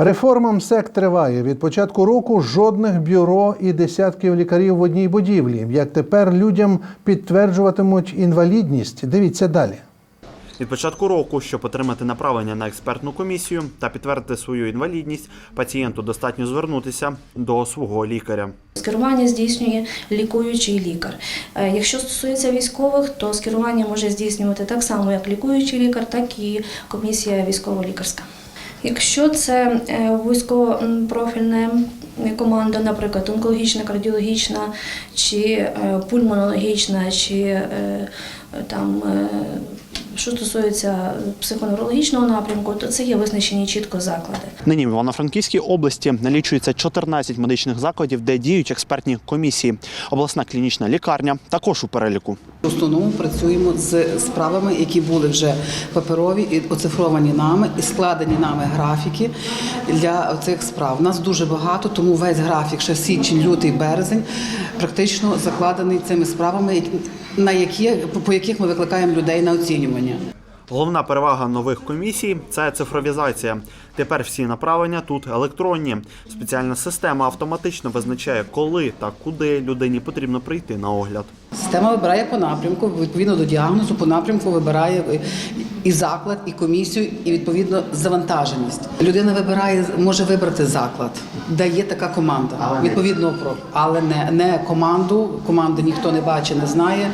Реформа МСЕК триває. Від початку року жодних бюро і десятків лікарів в одній будівлі. Як тепер людям підтверджуватимуть інвалідність? Дивіться далі. Від початку року, щоб отримати направлення на експертну комісію та підтвердити свою інвалідність, пацієнту достатньо звернутися до свого лікаря. Скерування здійснює лікуючий лікар. Е, Якщо стосується військових, то скерування може здійснювати так само, як лікуючий лікар, так і комісія військово-лікарська. Якщо це е, військово-профільна команда, наприклад, онкологічна, кардіологічна, чи е, пульмонологічна, чи е, там. Що стосується психоневрологічного напрямку, то це є визначені чітко заклади. Нині в Івано-Франківській області налічується 14 медичних закладів, де діють експертні комісії. Обласна клінічна лікарня також у переліку. В основному працюємо з справами, які були вже паперові і оцифровані нами, і складені нами графіки для цих справ. У нас дуже багато, тому весь графік, ще січень, лютий, березень, практично закладений цими справами, на які по яких ми викликаємо людей на оцінювання. Головна перевага нових комісій це цифровізація. Тепер всі направлення тут електронні. Спеціальна система автоматично визначає, коли та куди людині потрібно прийти на огляд. Система вибирає по напрямку, відповідно до діагнозу, по напрямку вибирає і заклад, і комісію, і відповідно завантаженість. Людина вибирає, може вибрати заклад, де є така команда, відповідно про але не, не команду. Команди ніхто не бачить, не знає.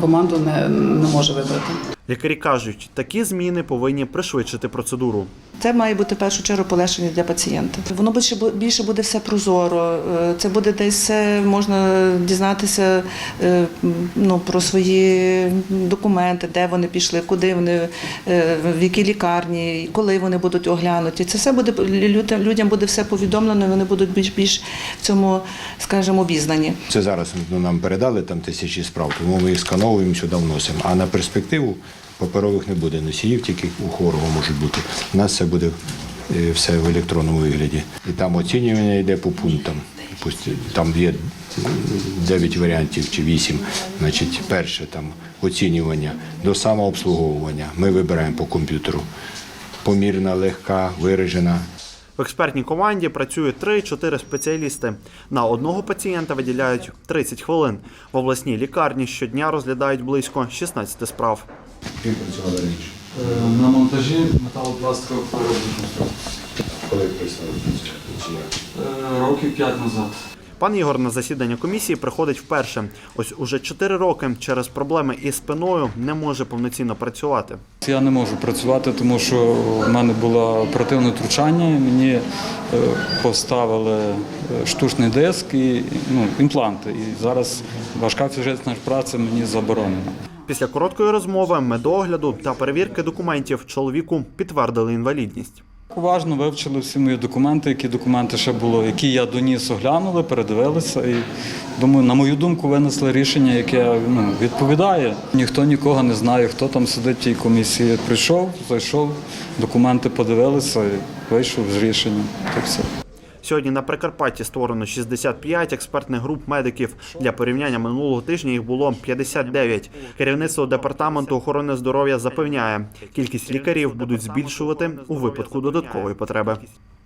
Команду не, не може вибрати. Лікарі кажуть, такі зміни повинні пришвидшити процедуру. Це має бути в першу чергу полегшення для пацієнта. Воно більше більше буде все прозоро. е, Це буде десь все можна дізнатися е, ну, про свої документи, де вони пішли, куди вони, е, в якій лікарні, коли вони будуть оглянуті. Це все буде людям, людям буде все повідомлено. Вони будуть більш більш в цьому, скажімо, обізнані. Це зараз ну, нам передали там тисячі справ, тому ми їх скановуємо сюди вносимо. А на перспективу паперових не буде носіїв, тільки у хворого можуть бути. У нас це буде е, все в електронному вигляді. І там оцінювання йде по пунктам. Там є 9 варіантів чи 8. Значить, перше там оцінювання до самообслуговування. Ми вибираємо по комп'ютеру. Помірна, легка, виражена. В експертній команді працюють 3-4 спеціалісти. На одного пацієнта виділяють 30 хвилин. В обласній лікарні щодня розглядають близько 16 справ. Ким працювали раніше? Е, На монтажі металопластикових виробів Коли працювали? Е, років 5 назад. Пан Ігор на засідання комісії приходить вперше. Ось уже 4 роки через проблеми із спиною не може повноцінно працювати. Я не можу працювати, тому що в мене було оперативне втручання. Мені е, поставили е, штучний диск і ну, імпланти. І зараз важка фізична праця мені заборонена. Після короткої розмови, медогляду та перевірки документів чоловіку підтвердили інвалідність. Уважно вивчили всі мої документи, які документи ще було, які я доніс, оглянули, передивилися. І думаю, на мою думку, винесли рішення, яке ну, відповідає. Ніхто нікого не знає, хто там сидить в тій комісії. Прийшов, зайшов, документи подивилися і вийшов з рішенням. Так все. Сьогодні на Прикарпатті створено 65 експертних груп медиків. Для порівняння минулого тижня їх було 59. Керівництво департаменту охорони здоров'я запевняє, кількість лікарів будуть збільшувати у випадку додаткової потреби.